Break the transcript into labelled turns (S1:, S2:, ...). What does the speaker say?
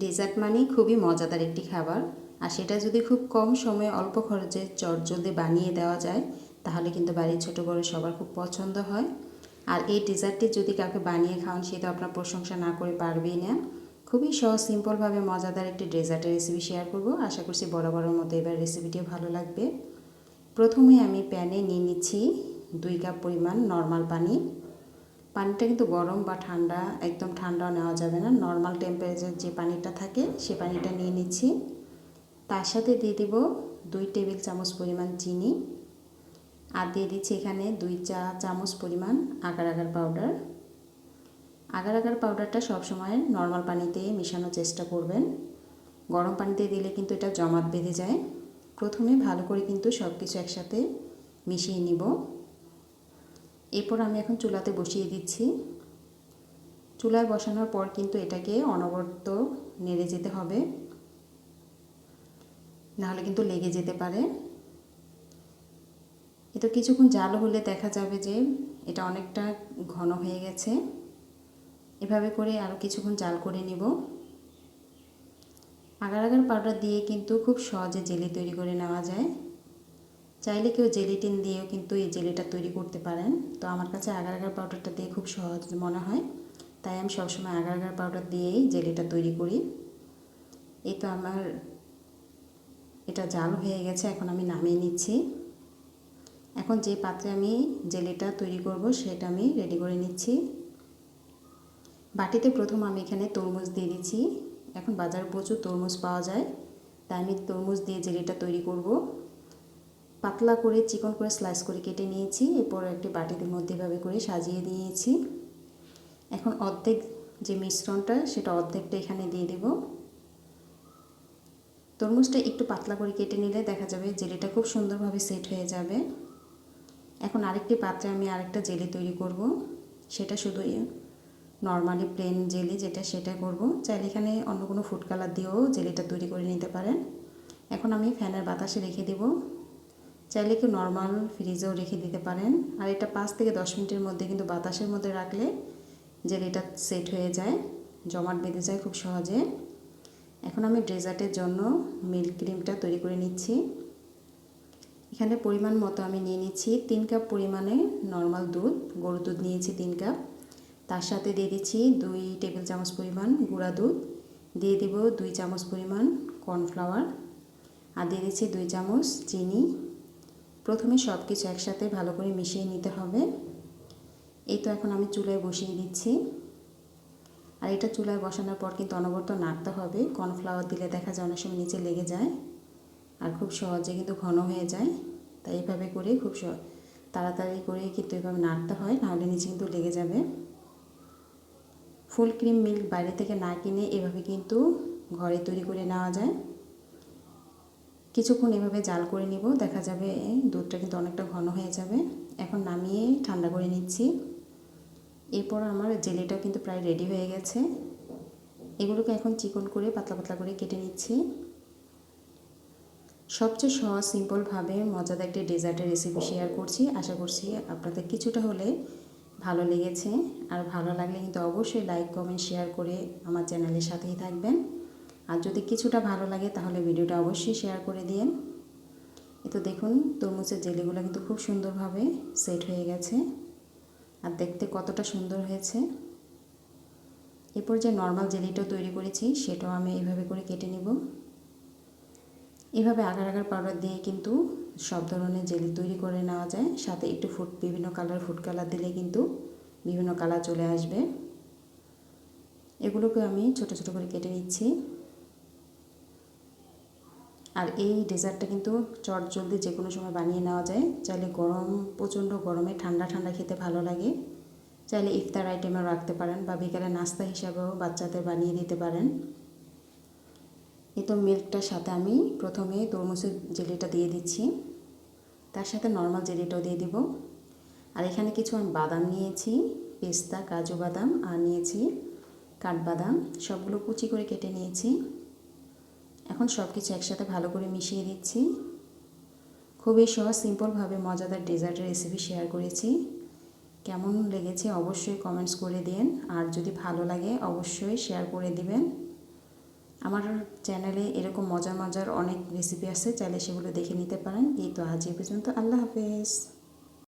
S1: Dessert মানে খুবই মজাদার একটি খাবার। আর সেটা যদি খুব কম সময়ে অল্প খরচে চটজলদি বানিয়ে দেওয়া যায়, তাহলে কিন্তু বাড়ির ছোটো বড় সবার খুব পছন্দ হয়। আর এই ডেজার্টটি যদি কাউকে বানিয়ে খাওয়ান, সে তো আপনার প্রশংসা না করে পারবেই না। খুবই সহজ সিম্পলভাবে মজাদার একটি ডেজার্টের রেসিপি শেয়ার করব। আশা করছি বড় বড়োর মতো এবার রেসিপিটিও ভালো লাগবে। প্রথমে আমি প্যানে নিয়ে নিচ্ছি দুই কাপ পরিমাণ নর্মাল পানি পানিটা কিন্তু গরম বা ঠান্ডা, একদম ঠান্ডাও নেওয়া যাবে না। নর্মাল টেম্পারেচার যে পানিটা থাকে, সে পানিটা নিয়ে নিচ্ছি। তার সাথে দিয়ে দিব দুই টেবিল চামচ পরিমাণ চিনি আর দিয়ে দিচ্ছি এখানে দুই চা চামচ পরিমাণ agar agar powder agar agar পাউডারটা সবসময় নর্মাল পানিতে মেশানোর চেষ্টা করবেন। গরম পানিতে দিলে কিন্তু এটা জমাট বেঁধে যায়। প্রথমে ভালো করে কিন্তু সব কিছু একসাথে মিশিয়ে নিব। এরপর আমি এখন চুলাতে বসিয়ে দিচ্ছি। চুলায় বসানোর পর কিন্তু এটাকে অনবরত নেড়ে যেতে হবে। নাহলে কিন্তু লেগে যেতে পারে। এটা কিছুক্ষণ জাল হলে দেখা যাবে যে এটা অনেকটা ঘন হয়ে গেছে। এভাবে করে আরও কিছুক্ষণ জাল করে নিব। আগার আগার পাউডার দিয়ে কিন্তু খুব সহজে জেলি তৈরি করে নেওয়া যায়। চাইলে কেউ জেলিটিন দিয়েও কিন্তু এই জেলিটা তৈরি করতে পারেন। তো আমার কাছে আগার আগার পাউডারটা দিয়ে খুব সহজ মনে হয়। তাই আমি সবসময় আগার আগার পাউডার দিয়েই জেলিটা তৈরি করি। এই তো আমার এটা জাল হয়ে গেছে, এখন আমি নামিয়ে নিচ্ছি। এখন যে পাত্রে আমি জেলিটা তৈরি করব সেটা আমি রেডি করে নিচ্ছি। বাটিতে প্রথম আমি এখানে তরমুজ দিয়ে দিচ্ছি। এখন বাজারে প্রচুর তরমুজ পাওয়া যায়। তাই আমি তরমুজ দিয়ে জেলিটা তৈরি করব। পাতলা করে চিকন করে স্লাইস করে কেটে নিয়েছি। এরপর একটি বাটির মধ্যে এভাবে করে সাজিয়ে নিয়েছি এখন অর্ধেক যে মিশ্রণটা, সেটা অর্ধেকটা এখানে দিয়ে দেব। তরমুজটা একটু পাতলা করে কেটে নিলে দেখা যাবে জেলিটা খুব সুন্দরভাবে সেট হয়ে যাবে। এখন আরেকটি পাত্রে আমি আরেকটা জেলি তৈরি করব। সেটা শুধু নর্মালি প্লেন জেলি যেটা সেটা করব। চাইলে এখানে অন্য কোনো ফুড কালার দিয়েও জেলিটা তৈরি করে নিতে পারেন। এখন আমি ফ্যানের বাতাসে রেখে দেব। চাইলে কেউ নর্মাল ফ্রিজেও রেখে দিতে পারেন। আর এটা পাঁচ থেকে দশ মিনিটের মধ্যে কিন্তু বাতাসের মধ্যে রাখলে জেলিটা সেট হয়ে যায়, জমাট বেঁধে যায় খুব সহজে। এখন আমি ডেজার্টের জন্য মিল্ক ক্রিমটা তৈরি করে নিচ্ছি। এখানে পরিমাণ মতো আমি নিয়ে নিচ্ছি তিন কাপ পরিমাণে নর্মাল দুধ, গরুর দুধ নিয়েছি তিন কাপ। তার সাথে দিয়ে দিচ্ছি দুই টেবিল চামচ পরিমাণ গুঁড়া দুধ, দিয়ে দিব দুই চামচ পরিমাণ কর্নফ্লাওয়ার আর দিয়ে দিচ্ছি দুই চামচ চিনি। প্রথমে সব কিছু একসাথে ভালো করে মিশিয়ে নিতে হবে। এই তো এখন আমি চুলায় বসিয়ে দিচ্ছি। আর এটা চুলায় বসানোর পর কিন্তু অনবরত নাড়তে হবে। কর্নফ্লাওয়ার দিলে দেখা যায় অনেক সময় নিচে লেগে যায় আর খুব সহজে কিন্তু ঘন হয়ে যায়। তাই এইভাবে করে খুব তাড়াতাড়ি করে কিন্তু এভাবে নাড়তে হয়, নাহলে নিচে কিন্তু লেগে যাবে। ফুল ক্রিম মিল্ক বাইরে থেকে না কিনে এভাবে কিন্তু ঘরে তৈরি করে নেওয়া যায়। কিছুক্ষণ এভাবে জাল করে নিব, দেখা যাবে দুধটা কিন্তু অনেকটা ঘন হয়ে যাবে। এখন নামিয়ে ঠান্ডা করে নিচ্ছি। এরপর আমার জেলিটাও কিন্তু প্রায় রেডি হয়ে গেছে। এগুলোকে এখন চিকন করে পাতলা পাতলা করে কেটে নিচ্ছি। সবচেয়ে সহজ সিম্পলভাবে মজাদার একটি ডেজার্টের রেসিপি শেয়ার করছি। আশা করছি আপনাদের কিছুটা হলে ভালো লেগেছে। আর ভালো লাগলে কিন্তু অবশ্যই লাইক কমেন্ট শেয়ার করে আমার চ্যানেলের সাথেই থাকবেন। আর যদি কিছুটা ভালো লাগে তাহলে ভিডিওটা অবশ্যই শেয়ার করে দিন এ তো দেখুন, তরমুজের জেলিগুলো কিন্তু খুব সুন্দরভাবে সেট হয়ে গেছে। আর দেখতে কতটা সুন্দর হয়েছে। এরপর যে নর্মাল জেলিটা তৈরি করেছি, সেটাও আমি এইভাবে করে কেটে নিব। এভাবে আগার আগার পাউডার দিয়ে কিন্তু সব ধরনের জেলি তৈরি করে নেওয়া যায়। সাথে একটু ফুড বিভিন্ন কালার ফুড কালার দিলে কিন্তু বিভিন্ন কালার চলে আসবে। এগুলোকে আমি ছোট ছোট করে কেটে নিচ্ছি। আর এই ডেজার্টটা কিন্তু চট জলদি যে কোনো সময় বানিয়ে নেওয়া যায়। চাইলে গরম, প্রচণ্ড গরমে ঠান্ডা ঠান্ডা খেতে ভালো লাগে। চাইলে ইফতার আইটেমেও রাখতে পারেন বা বিকালে নাস্তা হিসাবেও বাচ্চাদের বানিয়ে দিতে পারেন। এই তো মিল্কটার সাথে আমি প্রথমে তরমুজের জেলিটা দিয়ে দিচ্ছি। তার সাথে নর্মাল জেলিটাও দিয়ে দিব। আর এখানে কিছু আমি বাদাম নিয়েছি, পেস্তা, কাজু বাদাম, আর নিয়েছি কাঠবাদাম। সবগুলো কুচি করে কেটে নিয়েছি। এখন সব কিছু একসাথে ভালো করে মিশিয়ে দিচ্ছি। খুবই সহজ সিম্পলভাবে মজাদার ডেজার্টের রেসিপি শেয়ার করেছি। কেমন লেগেছে অবশ্যই কমেন্টস করে দিন। আর যদি ভালো লাগে, অবশ্যই শেয়ার করে দিবেন। আমার চ্যানেলে এরকম মজার মজার অনেক রেসিপি আছে, চাইলে সেগুলো দেখে নিতে পারেন। এই তো আজ এই পর্যন্ত, আল্লাহ হাফেজ।